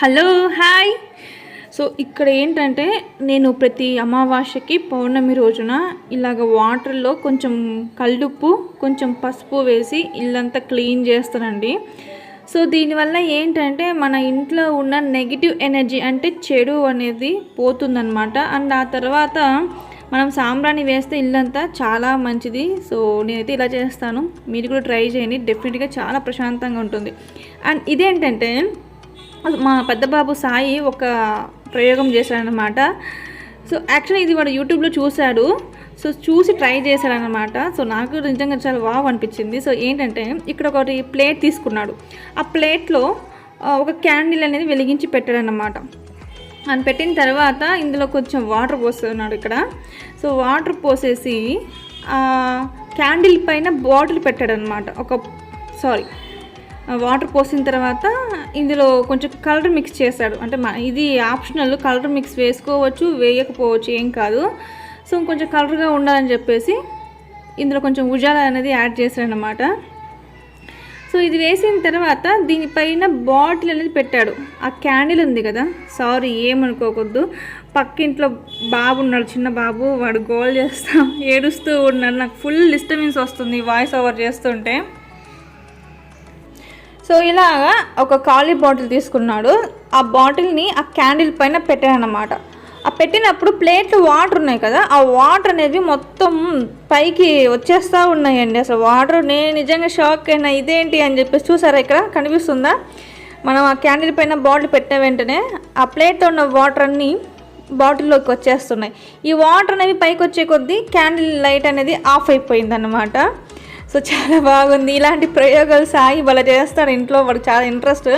Hello hi. So ఇక్కడ ఏంటంటే నేను ప్రతి అమావాస్యకి పౌర్ణమి రోజున ఇలాగ వాటర్లో కొంచెం కల్లుప్పు కొంచెం పసుపు వేసి ఇల్లంతా క్లీన్ చేస్తానండి. సో దీనివల్ల ఏంటంటే మన ఇంట్లో ఉన్న నెగిటివ్ ఎనర్జీ అంటే చెడు అనేది పోతుందన్నమాట. అండ్ ఆ తర్వాత మనం సాంబ్రాణి వేస్తే ఇల్లంతా చాలా మంచిది. సో నేనైతే ఇలా చేస్తాను. మీరు కూడా ట్రై చేయండి. డెఫినెట్గా చాలా ప్రశాంతంగా ఉంటుంది. అండ్ ఇదేంటంటే మా పెద్ద బాబు సాయి ఒక ప్రయోగం చేశాడనమాట సో యాక్చువల్లీ ఇది వాడు యూట్యూబ్లో చూశాడు. సో చూసి ట్రై చేశాడనమాట సో నాకు నిజంగా చాలా వావ్ అనిపించింది. సో ఏంటంటే ఇక్కడ ఒకటి ప్లేట్ తీసుకున్నాడు. ఆ ప్లేట్లో ఒక క్యాండిల్ అనేది వెలిగించి పెట్టాడనమాట అని పెట్టిన తర్వాత ఇందులో కొంచెం వాటర్ పోస్తున్నాడు ఇక్కడ. సో వాటర్ పోసేసి క్యాండిల్ పైన బాటిల్ పెట్టాడనమాట ఒక సారీ వాటర్ పోసిన తర్వాత ఇందులో కొంచెం కలర్ మిక్స్ చేశాడు. అంటే ఇది ఆప్షనల్ కలర్ మిక్స్ వేసుకోవచ్చు వేయకపోవచ్చు ఏం కాదు. సో కొంచెం కలర్గా ఉండాలని చెప్పేసి ఇందులో కొంచెం ఉజాల అనేది యాడ్ చేశాడనమాట సో ఇది వేసిన తర్వాత దీనిపైన బాటిల్ అనేది పెట్టాడు. ఆ క్యాండిల్ ఉంది కదా సారీ ఏమనుకోకూడదు పక్కింట్లో బాబు ఉన్నాడు చిన్న బాబు వాడు గోల్ చేస్తా ఏడుస్తూ ఉన్నాడు. నాకు ఫుల్ డిస్టర్బెన్స్ వస్తుంది వాయిస్ ఓవర్ చేస్తుంటే. సో ఇలాగా ఒక ఖాళీ బాటిల్ తీసుకున్నాడు. ఆ బాటిల్ని ఆ క్యాండిల్ పైన పెట్టాడనమాట ఆ పెట్టినప్పుడు ప్లేట్లో వాటర్ ఉన్నాయి కదా ఆ వాటర్ అనేది మొత్తం పైకి వచ్చేస్తూ ఉన్నాయండి. అసలు వాటర్ నేను నిజంగా షాక్ అయినా ఇదేంటి అని చెప్పేసి చూసారా ఇక్కడ? కనిపిస్తుందా? మనం ఆ క్యాండిల్ పైన బాటిల్ పెట్టిన వెంటనే ఆ ప్లేట్లో ఉన్న వాటర్ అన్నీ బాటిల్లోకి వచ్చేస్తున్నాయి. ఈ వాటర్ అనేవి పైకి వచ్చే కొద్దీ క్యాండిల్ లైట్ అనేది ఆఫ్ అయిపోయింది సో చాలా బాగుంది. ఇలాంటి ప్రయోగాలు సాయి వాళ్ళ చేస్తాడు ఇంట్లో వాడికి చాలా ఇంట్రెస్ట్.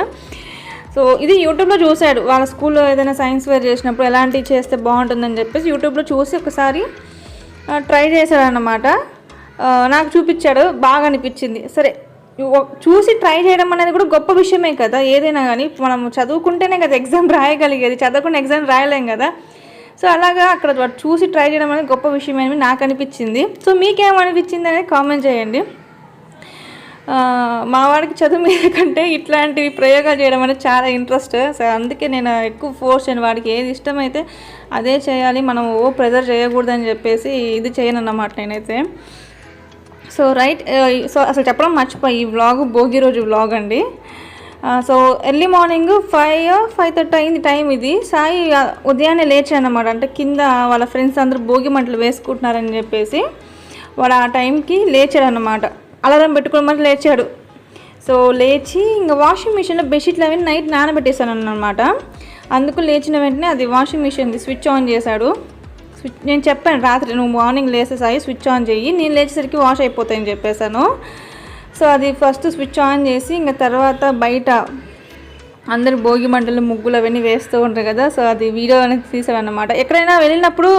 సో ఇది యూట్యూబ్లో చూశాడు. వాళ్ళ స్కూల్లో ఏదైనా సైన్స్ వేర్ చేసినప్పుడు ఎలాంటివి చేస్తే బాగుంటుందని చెప్పేసి యూట్యూబ్లో చూసి ఒకసారి ట్రై చేశాడనమాట నాకు చూపించాడు. బాగా అనిపించింది. సరే చూసి ట్రై చేయడం అనేది కూడా గొప్ప విషయమే కదా. ఏదైనా కానీ మనం చదువుకుంటేనే కదా ఎగ్జామ్ రాయగలిగేది. చదవకుండా ఎగ్జామ్ రాయలేం కదా. సో అలాగా అక్కడ చూసి ట్రై చేయడం అనేది గొప్ప విషయం అని నాకు అనిపించింది. సో మీకేమనిపించింది అనేది కామెంట్ చేయండి. మా వాడికి చదువు మీద కంటే ఇట్లాంటివి ప్రయోగాలు చేయడం అనేది చాలా ఇంట్రెస్ట్. సో అందుకే నేను ఎక్కువ ఫోర్స్ చేయను. వాడికి ఏది ఇష్టమైతే అదే చేయాలి. మనం ఓ ప్రెజర్ చేయకూడదని చెప్పేసి ఇది చేయను అన్నమాట నేనైతే. సో రైట్ సో అసలు చెప్పడం మర్చిపోయి ఈ వ్లాగ్ భోగి రోజు వ్లాగ్ అండి. So early morning five five thirty అయింది టైం ఇది. సాయి ఉదయాన్నే ఉదయాన్నే లేచానమాట అంటే కింద వాళ్ళ ఫ్రెండ్స్ అందరూ భోగి మంటలు వేసుకుంటున్నారని చెప్పేసి వాడు ఆ టైంకి లేచాడు అనమాట అలారం పెట్టుకోమని లేచాడు. సో లేచి ఇంకా వాషింగ్ మిషన్లో బెడ్షీట్లు అవి నైట్ నానబెట్టేశాను అనమాట అందుకు లేచిన వెంటనే అది వాషింగ్ మిషన్ది స్విచ్ ఆన్ చేశాడు. స్విచ్ నేను చెప్పాను రాత్రి నువ్వు మార్నింగ్ లేసేసాయి స్విచ్ ఆన్ చెయ్యి. నేను లేచేసరికి వాష్ అయిపోతాయని చెప్పేశాను. సో అది ఫస్ట్ స్విచ్ ఆన్ చేసి ఇంకా తర్వాత బయట అందరు భోగి మంటలు ముగ్గులు అవన్నీ వేస్తూ ఉంటారు కదా. సో అది వీడియో అనేది తీసాడు అనమాట ఎక్కడైనా వెళ్ళినప్పుడు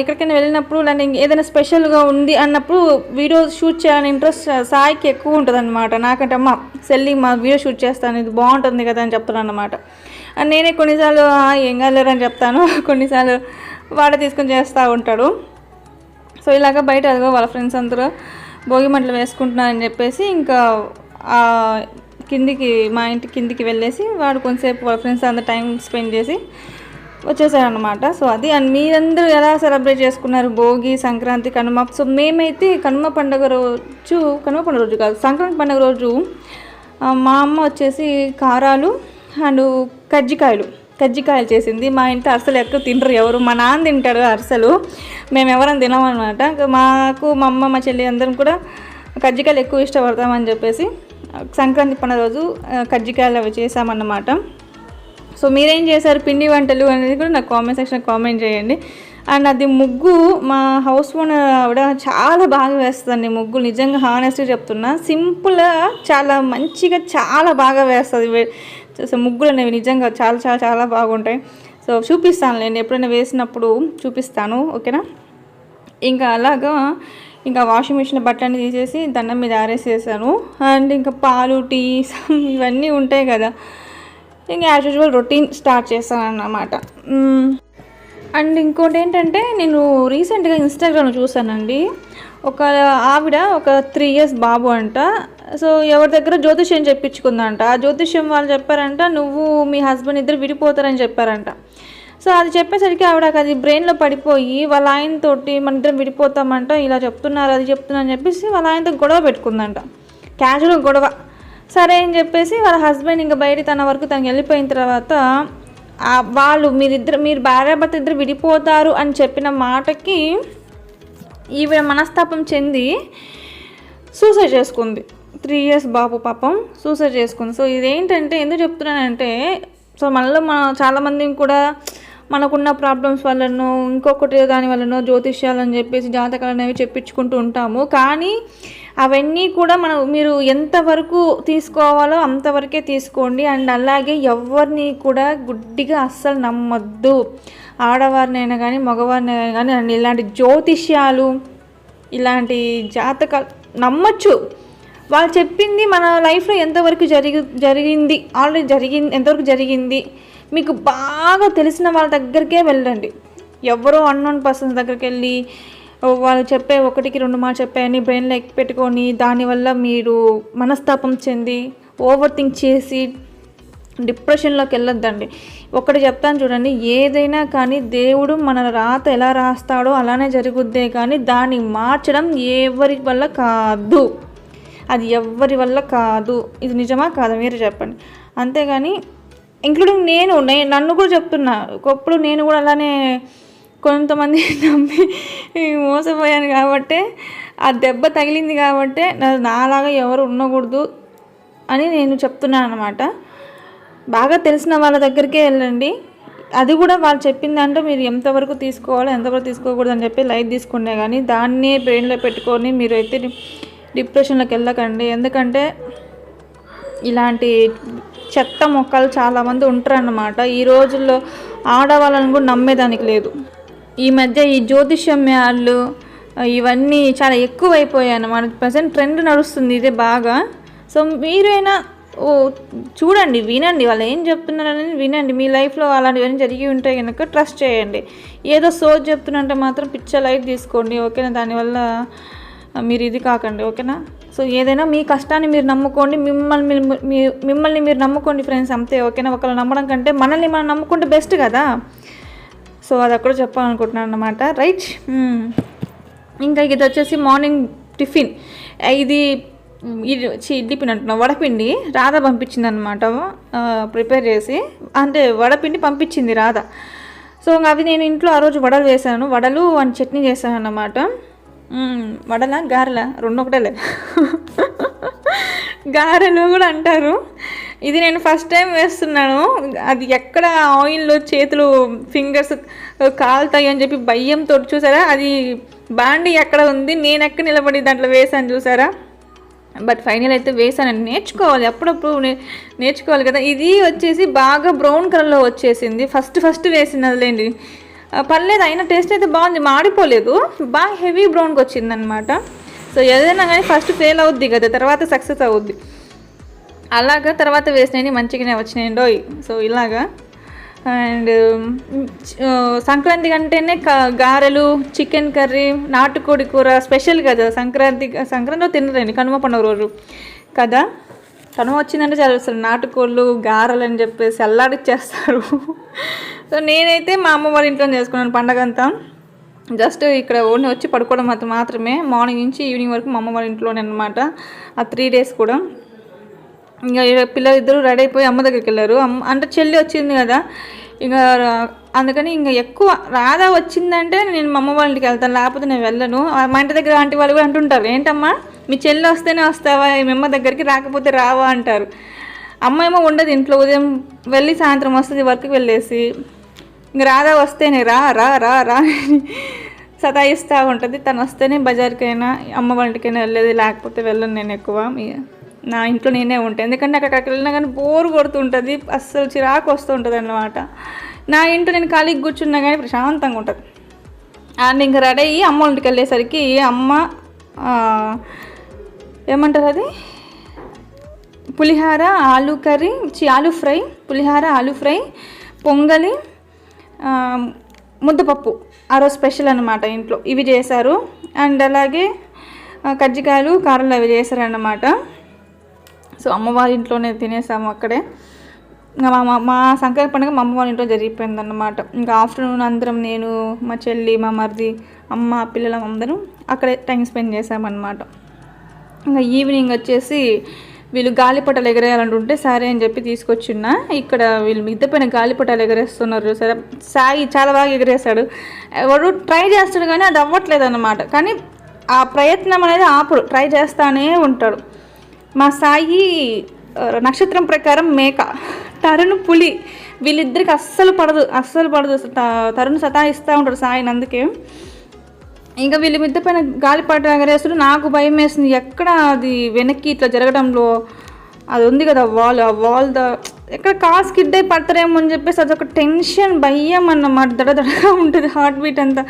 ఎక్కడికైనా వెళ్ళినప్పుడు లేదంటే ఏదైనా స్పెషల్గా ఉంది అన్నప్పుడు వీడియో షూట్ చేయాలని ఇంట్రెస్ట్ సాయికి ఎక్కువ ఉంటుంది అనమాట నాకంటే అమ్మ సెల్లి మా వీడియో షూట్ చేస్తాను ఇది బాగుంటుంది కదా అని చెప్తున్నాను అనమాట నేనే కొన్నిసార్లు ఏం కాలేరు అని చెప్తాను. కొన్నిసార్లు వాడే తీసుకొని చేస్తూ ఉంటాడు. సో ఇలాగ బయట అదిగో వాళ్ళ ఫ్రెండ్స్ అందరూ భోగి మంటలు వేసుకుంటున్నారని చెప్పేసి ఇంకా కిందికి మా ఇంటి కిందికి వెళ్ళేసి వాడు కొంతసేపు వాళ్ళ ఫ్రెండ్స్ అంత టైం స్పెండ్ చేసి వచ్చేసారనమాట సో అది అండ్ మీరందరూ ఎలా సెలబ్రేట్ చేసుకున్నారు భోగి సంక్రాంతి కనుమ? సో మేమైతే కనుమ పండుగ రోజు కనుమ పండుగ రోజు కాదు సంక్రాంతి పండుగ రోజు మా అమ్మ వచ్చేసి కారాలు అండ్ కజ్జికాయలు. కజ్జికాయలు చేసింది. మా ఇంట్లో అరసలు ఎక్కువ తినరు ఎవరు. మా నాన్న తింటాడు అరసలు. మేము ఎవరైనా తినమన్నమాట. మాకు మా అమ్మ మా చెల్లి అందరం కూడా కజ్జికాయలు ఎక్కువ ఇష్టపడతామని చెప్పేసి సంక్రాంతి పండుగ రోజు కజ్జికాయలు అవి చేసామన్నమాట సో మీరేం చేశారు? పిండి వంటలు అనేది కూడా నాకు కామెంట్ సెక్షన్ కామెంట్ చేయండి. అండ్ అది ముగ్గు మా హౌస్ ఓనర్ ఆవిడ చాలా బాగా వేస్తుందండి ముగ్గు నిజంగా హానెస్ట్గా చెప్తున్నా సింపుల్గా చాలా మంచిగా చాలా బాగా వేస్తుంది. సో ముగ్గులు అనేవి నిజంగా చాలా చాలా చాలా బాగుంటాయి. సో చూపిస్తాను నేను ఎప్పుడైనా వేసినప్పుడు చూపిస్తాను ఓకేనా? ఇంకా అలాగా ఇంకా వాషింగ్ మిషన్ బట్టలన్నీ తీసేసి దండం మీద ఆరేసేసాను. అండ్ ఇంకా పాలు టీ ఇవన్నీ ఉంటాయి కదా. ఇంకా యాజ్ యూజువల్ రొటీన్ స్టార్ట్ చేస్తాను అన్నమాట అండ్ ఇంకోటి ఏంటంటే నేను రీసెంట్గా ఇన్స్టాగ్రామ్ చూసానండి ఒక ఆవిడ ఒక త్రీ ఇయర్స్ బాబు అంట. సో ఎవరి దగ్గర జ్యోతిష్యం చెప్పించుకుందంట. ఆ జ్యోతిష్యం వాళ్ళు చెప్పారంట నువ్వు మీ హస్బెండ్ ఇద్దరు విడిపోతారని చెప్పారంట. సో అది చెప్పేసరికి ఆవిడకి అది బ్రెయిన్లో పడిపోయి వాళ్ళ ఆయనతోటి మన ఇద్దరం విడిపోతామంట ఇలా చెప్తున్నారు అది చెప్తున్నారు అని చెప్పేసి వాళ్ళ ఆయనతో గొడవ పెట్టుకుందంట. క్యాజువల్ గొడవ. సరే అని చెప్పేసి వాళ్ళ హస్బెండ్ ఇంకా బయట తన వరకు తనకి వెళ్ళిపోయిన తర్వాత వాళ్ళు మీరిద్దరు మీరు భార్యాభర్త ఇద్దరు విడిపోతారు అని చెప్పిన మాటకి ఈవిడ మనస్తాపం చెంది సూసైడ్ చేసుకుంది. త్రీ ఇయర్స్ బాబు పాపం సూసైడ్ చేసుకుంది. సో ఇదేంటంటే ఎందుకు చెప్తున్నానంటే సో మనలో మన చాలామందిని కూడా మనకున్న ప్రాబ్లమ్స్ వల్లనో ఇంకొకటి దాని వల్లనో జ్యోతిష్యాలు అని చెప్పేసి జాతకాలు అనేవి చెప్పించుకుంటూ ఉంటాము. కానీ అవన్నీ కూడా మనం మీరు ఎంతవరకు తీసుకోవాలో అంతవరకే తీసుకోండి. అండ్ అలాగే ఎవరిని కూడా గుడ్డిగా అస్సలు నమ్మొద్దు. ఆడవారినైనా కానీ మగవారినైనా కానీ అండ్ ఇలాంటి జ్యోతిష్యాలు ఇలాంటి జాతకాలు నమ్మచ్చు. వాళ్ళు చెప్పింది మన లైఫ్లో ఎంతవరకు జరిగి జరిగింది ఆల్రెడీ జరిగింది ఎంతవరకు జరిగింది మీకు బాగా తెలిసిన వాళ్ళ దగ్గరికే వెళ్ళండి. ఎవరో అన్నోన్ పర్సన్స్ దగ్గరికి వెళ్ళి వాళ్ళు చెప్పే ఒకటికి రెండు మాటలు చెప్పాయని బ్రెయిన్లో ఎక్కి పెట్టుకొని దానివల్ల మీరు మనస్తాపం చెంది ఓవర్ థింక్ చేసి డిప్రెషన్లోకి వెళ్ళొద్దండి. ఒకటి చెప్తాను చూడండి ఏదైనా కానీ దేవుడు మన రాత ఎలా రాస్తాడో అలానే జరుగుద్దే కానీ దాన్ని మార్చడం ఎవరి వల్ల కాదు. అది ఎవరి వల్ల కాదు. ఇది నిజమా కాదా మీరు చెప్పండి. అంతేగాని ఇంక్లూడింగ్ నేను నన్ను కూడా చెప్తున్నా. ఒకప్పుడు నేను కూడా అలానే కొంతమంది నమ్మి మోసపోయాను కాబట్టి ఆ దెబ్బ తగిలింది కాబట్టి నా- నాలాగా ఎవరు ఉండకూడదు అని నేను చెప్తున్నాను అనమాట బాగా తెలిసిన వాళ్ళ దగ్గరికే వెళ్ళండి. అది కూడా వాళ్ళు చెప్పిందంటే మీరు ఎంతవరకు తీసుకోవాలో ఎంతవరకు తీసుకోకూడదు అని చెప్పి లైట్ తీసుకునే కానీ దాన్నే బ్రెయిన్లో పెట్టుకొని మీరు అయితే డిప్రెషన్లోకి వెళ్ళకండి. ఎందుకంటే ఇలాంటి చెత్త మొక్కలు చాలామంది ఉంటారన్నమాట. ఈ రోజుల్లో ఆడవాళ్ళని కూడా నమ్మేదానికి లేదు. ఈ మధ్య ఈ జ్యోతిష్యమ్యాలు ఇవన్నీ చాలా ఎక్కువైపోయాయి అన్నమాట. ప్రజెంట్ ట్రెండ్ నడుస్తుంది ఇదే బాగా. సో మీరైనా ఓ చూడండి వినండి. వాళ్ళు ఏం చెప్తున్నారు అనేది వినండి. మీ లైఫ్లో అలాంటివన్నీ జరిగి ఉంటే కనుక ట్రస్ట్ చేయండి. ఏదో సోజ్ చెప్తున్నంటే మాత్రం పిచ్చ లైట్ తీసుకోండి. ఓకేనా? దానివల్ల మీరు ఇది కాకండి ఓకేనా? సో ఏదైనా మీ కష్టాన్ని మీరు నమ్ముకోండి మిమ్మల్ని మీ- మిమ్మల్ని మీరు నమ్ముకోండి ఫ్రెండ్స్ అంతే ఓకేనా? ఒకళ్ళు నమ్మడం కంటే మనల్ని మనం నమ్ముకుంటే బెస్ట్ కదా? సో అది అక్కడ చెప్పాలనుకుంటున్నాను అనమాట రైట్ ఇంకా ఇది వచ్చేసి మార్నింగ్ టిఫిన్. ఇది ఇది ఇడ్లీ పిండి అంటున్నా వడపిండి. రాధ పంపించింది అనమాట ప్రిపేర్ చేసి అంటే వడపిండి పంపించింది రాధ. సో ఇంకా అవి నేను ఇంట్లో ఆ రోజు వడలు వేసాను. వడలు అండ్ చట్నీ చేశాను అన్నమాట వడలా గారెలా? రెండు ఒకటేలే గారెలు కూడా అంటారు. ఇది నేను ఫస్ట్ టైం వేస్తున్నాను. అది ఎక్కడ ఆయిల్లో చేతులు ఫింగర్స్ కాలుతాయి అని చెప్పి భయంతో చూసారా? అది బాండి ఎక్కడ ఉంది? నేను ఎక్కడ నిలబడి దాంట్లో వేసాను చూసారా? బట్ ఫైనల్ అయితే వేసాను నేర్చుకోవాలి. అప్పుడప్పుడు నేర్చుకోవాలి కదా. ఇది వచ్చేసి బాగా బ్రౌన్ కలర్లో వచ్చేసింది. ఫస్ట్ ఫస్ట్ వేసింది పర్లేదు అయినా టేస్ట్ అయితే బాగుంది. మాడిపోలేదు. బాగా హెవీ బ్రౌన్కి వచ్చింది అనమాట సో ఏదైనా కానీ ఫస్ట్ ఫెయిల్ అవుద్ది కదా తర్వాత సక్సెస్ అవుద్ది. అలాగా తర్వాత వేసినవి మంచిగానే వచ్చినాయండోయ్ సో ఇలాగా. అండ్ సంక్రాంతి అంటేనే గారెలు చికెన్ కర్రీ నాటుకోడి కూర స్పెషల్ కదా. సంక్రాంతి సంక్రాంతిలో తినరండి కనుమ పండుగ రోజు. కదా? కనుమ వచ్చిందంటే చాలా అసలు నాటుకోళ్ళు గారెలు అని చెప్పేసి అల్లాడిచ్చేస్తారు. సో నేనైతే మా అమ్మ వాళ్ళ ఇంట్లో చేసుకున్నాను పండగ అంతా. జస్ట్ ఇక్కడ ఓన్లీ వచ్చి పడుకోవడం మాత్రం మాత్రమే. మార్నింగ్ నుంచి ఈవినింగ్ వరకు మా అమ్మ వాళ్ళ ఇంట్లోనే అనమాట ఆ త్రీ డేస్ కూడా. ఇంకా పిల్లలు ఇద్దరు రెడీ అయిపోయి అమ్మ దగ్గరికి వెళ్ళారు. అమ్మ అంటే చెల్లి వచ్చింది కదా. ఇంకా అందుకని ఇంకా ఎక్కువ రాధా వచ్చిందంటే నేను మా అమ్మ వాళ్ళ ఇంటికి వెళ్తాను లేకపోతే నేను వెళ్ళను. మా ఇంటి దగ్గర ఆంటీ వాళ్ళు కూడా అంటుంటారు ఏంటమ్మా మీ చెల్లి వస్తేనే వస్తావా? మీ అమ్మ దగ్గరికి రాకపోతే రావా? అంటారు. అమ్మ ఏమో ఉండదు ఇంట్లో ఉదయం వెళ్ళి సాయంత్రం వస్తుంది వర్క్కి వెళ్ళేసి. ఇంక రాధా వస్తేనే రా రా రా రా అని సతాయిస్తూ ఉంటుంది. తను వస్తేనే బజార్కైనా అమ్మ వాళ్ళకైనా వెళ్ళేది లేకపోతే వెళ్ళను నేను ఎక్కువ. మీ- నా ఇంట్లో నేనే ఉంటాను ఎందుకంటే అక్కడికి వెళ్ళినా కానీ బోర్ కొడుతుంటుంది. అస్సలు చిరాకు వస్తూ ఉంటుంది అన్నమాట నా ఇంట్లో నేను ఖాళీగా కూర్చున్నా కానీ ప్రశాంతంగా ఉంటుంది. అండ్ ఇంకా రెడీ అయ్యి అమ్మ ఇంటికి వెళ్ళేసరికి అమ్మ ఏమంటారు అది? పులిహార ఆలు కర్రీ చి ఆలు ఫ్రై పులిహార ఆలు ఫ్రై పొంగలి ముద్దపప్పు. ఆ రోజు స్పెషల్ అనమాట ఇంట్లో. ఇవి చేశారు. అండ్ అలాగే కజ్జికాయలు కారాలు అవి చేశారన్నమాట. సో అమ్మవారి ఇంట్లోనే తినేసాము అక్కడే. ఇంకా మా మా- సంక్రాంతి పండుగ మా అమ్మవారి ఇంట్లో జరిగిపోయింది అన్నమాట ఇంకా ఆఫ్టర్నూన్ అందరం నేను మా చెల్లి మా మరిది అమ్మ పిల్లలం అందరం అక్కడే టైం స్పెండ్ చేసామన్నమాట. ఇంకా ఈవినింగ్ వచ్చేసి వీళ్ళు గాలిపటాలు ఎగరేయాలంటుంటే సరే అని చెప్పి తీసుకొచ్చిన ఇక్కడ వీళ్ళు మిద్దపైన గాలిపటాలు ఎగరేస్తున్నారు. సరే సాయి చాలా బాగా ఎగరేశాడు. వాడు ట్రై చేస్తాడు కానీ అది అవ్వట్లేదు అనమాట కానీ ఆ ప్రయత్నం అనేది ఆపడు. ట్రై చేస్తానే ఉంటాడు. మా సాయి నక్షత్రం ప్రకారం మేక తరుణ్ పులి వీళ్ళిద్దరికి అస్సలు పడదు అస్సలు పడదు త- తరుణ్ సతాయిస్తూ ఉంటాడు సాయిని అందుకే ఇంకా వీళ్ళ మిద్ద పైన గాలిపాట ఎగరేస్తుడు నాకు భయం వేస్తుంది ఎక్కడ అది వెనక్కి ఇట్లా జరగడంలో? అది ఉంది కదా వాల్ ఆ వాల్ ద ఎక్కడ కాస్ కిడ్ అయి పడతారేమో అని చెప్పేసి అదొక టెన్షన్ భయం అన్నమాట దడదడగా ఉంటుంది హార్ట్ బీట్ అంతా.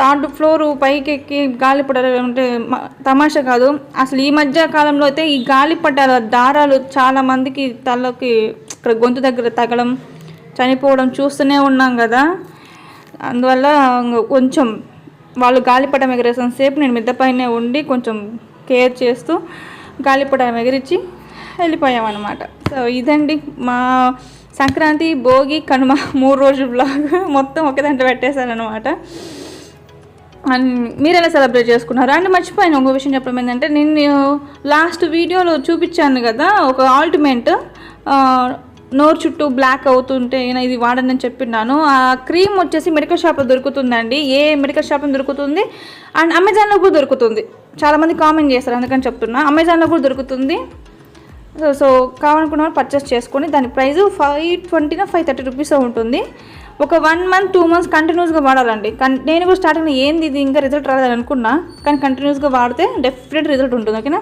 థర్డ్ ఫ్లోర్ పైకి ఎక్కి గాలిపటాలు అంటే తమాషా కాదు. అసలు ఈ మధ్య కాలంలో అయితే ఈ గాలిపటాల దారాలు చాలా మందికి తలకి ఇక్కడ గొంతు దగ్గర తగలం చనిపోవడం చూస్తూనే ఉన్నాం కదా. అందువల్ల కొంచెం వాళ్ళు గాలిపటం ఎగరేసిన సేపు నేను మిద్దపైనే ఉండి కొంచెం కేర్ చేస్తూ గాలిపటం ఎగిరించి వెళ్ళిపోయామన్నమాట. సో ఇదండి మా సంక్రాంతి భోగి కనుమ మూడు రోజుల బ్లాగ్. మొత్తం ఒకే దాంట్లో పెట్టేశాను అనమాట అండ్ మీరు ఎలా సెలబ్రేట్ చేసుకున్నారు? అండ్ మర్చిపోయాను ఇంకో విషయం చెప్పడం ఏంటంటే నేను లాస్ట్ వీడియోలో చూపించాను కదా ఒక ఆల్టిమేట్ నోరు చుట్టూ బ్లాక్ అవుతుంటే నేను ఇది వాడని చెప్పినాను ఆ క్రీమ్ వచ్చేసి మెడికల్ షాప్లో దొరుకుతుందండి. ఏ మెడికల్ షాప్లో దొరుకుతుంది? అండ్ అమెజాన్లో కూడా దొరుకుతుంది. చాలామంది కామెంట్ చేస్తారు అందుకని చెప్తున్నా. అమెజాన్లో కూడా దొరుకుతుంది. సో సో కావాలనుకున్న వాళ్ళు పర్చేస్ చేసుకొని దాని ప్రైస్ ఫైవ్ ట్వంటీనా ఫైవ్ థర్టీ రూపీస్ ఉంటుంది. ఒక వన్ మంత్ టూ మంత్స్ కంటిన్యూస్గా వాడాలండి. కన్ నేను కూడా స్టార్టింగ్ ఏంది ఇది? ఇంకా రిజల్ట్ రాదని అనుకున్నా. కానీ కంటిన్యూస్గా వాడితే డెఫినెట్ రిజల్ట్ ఉంటుంది ఓకేనా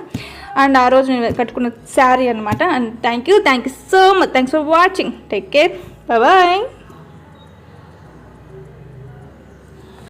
అండ్ ఆ రోజు నేను కట్టుకున్న శారీ అనమాట and thank you thank you so much thanks for watching take care bye